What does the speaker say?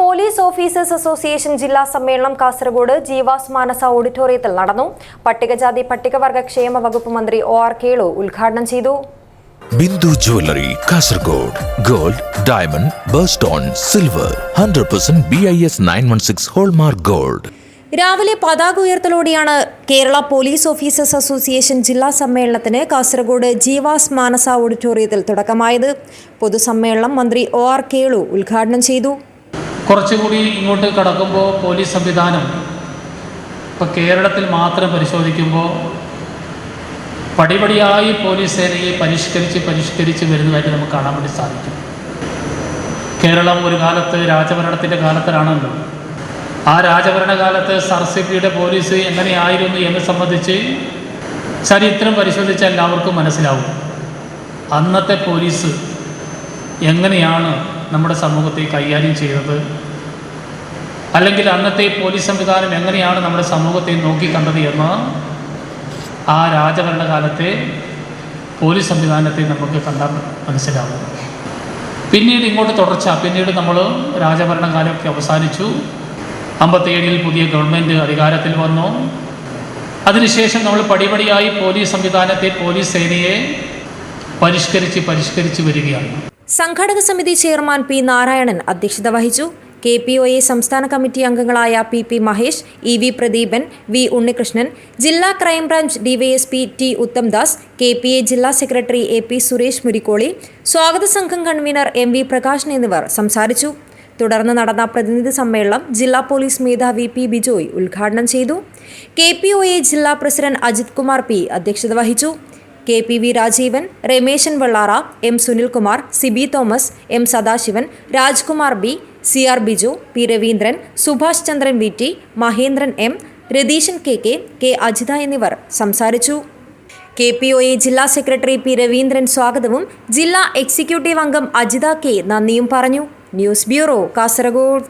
Police officers association ജില്ലാ സമ്മേളനം കാസർഗോഡ് ജീവാസ് മാനസ ഓഡിറ്റോറിയത്തിൽ നടന്നു. പട്ടികജാതി പട്ടികവർഗ ക്ഷേമ വകുപ്പ് മന്ത്രി ഒ ആർ കേളു ഉദ്ഘാടനം ചെയ്തു. Bindu jewellery Kasaragod. Gold diamond birthstone silver. Hundred percent B I S nine one six hallmark gold. രാവിലെ പതാക ഉയർത്തലോടെയാണ് കേരള പോലീസ് ഓഫീസേഴ്സ് അസോസിയേഷൻ ജില്ലാ സമ്മേളനത്തിന് കാസർഗോഡ് ജീവാസ് മാനസ ഓഡിറ്റോറിയത്തിൽ തുടക്കമായത്. പൊതുസമ്മേളനം മന്ത്രി ഒ ആർ കേളു ഉദ്ഘാടനം ചെയ്തു. കുറച്ചുകൂടി ഇങ്ങോട്ട് കടക്കുമ്പോൾ പോലീസ് സംവിധാനം ഇപ്പോൾ കേരളത്തിൽ മാത്രം പരിശോധിക്കുമ്പോൾ പടിപടിയായി പോലീസ് സേനയെ പരിഷ്കരിച്ച് പരിഷ്കരിച്ച് വരുന്നതായിട്ട് നമുക്ക് കാണാൻ വേണ്ടി സാധിക്കും. കേരളം ഒരു കാലത്ത് രാജഭരണത്തിന്റെ കാലത്തിലാണല്ലോ ആ രാജഭരണകാലത്ത് സർസിപ്പിയുടെ പോലീസ് എങ്ങനെയായിരുന്നു എന്ന് സംബന്ധിച്ച് ചരിത്രം പരിശോധിച്ച എല്ലാവർക്കും മനസ്സിലാവും. അന്നത്തെ പോലീസ് എങ്ങനെയാണ് നമ്മുടെ സമൂഹത്തെ കൈകാര്യം ചെയ്തത് അല്ലെങ്കിൽ അന്നത്തെ പോലീസ് സംവിധാനം എങ്ങനെയാണ് നമ്മുടെ സമൂഹത്തെ നോക്കിക്കണ്ടത് എന്ന് ആ രാജഭരണകാലത്തെ പോലീസ് സംവിധാനത്തെ നമുക്ക് കണ്ടാൽ മനസ്സിലാവും. പിന്നീട് ഇങ്ങോട്ട് തുടർച്ച. പിന്നീട് നമ്മൾ രാജഭരണകാലമൊക്കെ അവസാനിച്ചു. അമ്പത്തേഴിൽ പുതിയ ഗവൺമെന്റ് അധികാരത്തിൽ വന്നു. അതിനുശേഷം നമ്മൾ പടിപടിയായി പോലീസ് സംവിധാനത്തെ പോലീസ് സേനയെ പരിഷ്കരിച്ച് പരിഷ്കരിച്ച് വരികയാണ്. സംഘാടക സമിതി ചെയർമാൻ പി നാരായണൻ അധ്യക്ഷത വഹിച്ചു. കെ പി ഒ എ സംസ്ഥാന കമ്മിറ്റി അംഗങ്ങളായ P P Mahesh E V Pradeepan V Unnikrishnan ജില്ലാ crime branch DYSP T Uthamdas K P A ജില്ലാ secretary A P Suresh Murikkoli സ്വാഗത സംഘം കൺവീനർ എം വി പ്രകാശൻ എന്നിവർ സംസാരിച്ചു. തുടർന്ന് നടന്ന പ്രതിനിധി സമ്മേളനം ജില്ലാ പോലീസ് മേധാവി പി ബിജോയ് ഉദ്ഘാടനം ചെയ്തു. കെ പി ഒ എ ജില്ലാ പ്രസിഡന്റ് അജിത് കുമാർ പി അധ്യക്ഷത വഹിച്ചു. K P V Rajeevan Rameshan Vellara M Sunilkumar Sibi Thomas M Sadasivan Rajkumar B C R Biju P Raveendran Subhash Chandran V T Mahendran M Ratheeshan K K K Ajitha എന്നിവർ സംസാരിച്ചു. കെ പി ഒ എ ജില്ലാ സെക്രട്ടറി പി രവീന്ദ്രൻ സ്വാഗതവും ജില്ലാ എക്സിക്യൂട്ടീവ് അംഗം അജിത കെ നന്ദിയും പറഞ്ഞു. News bureau Kasaragod.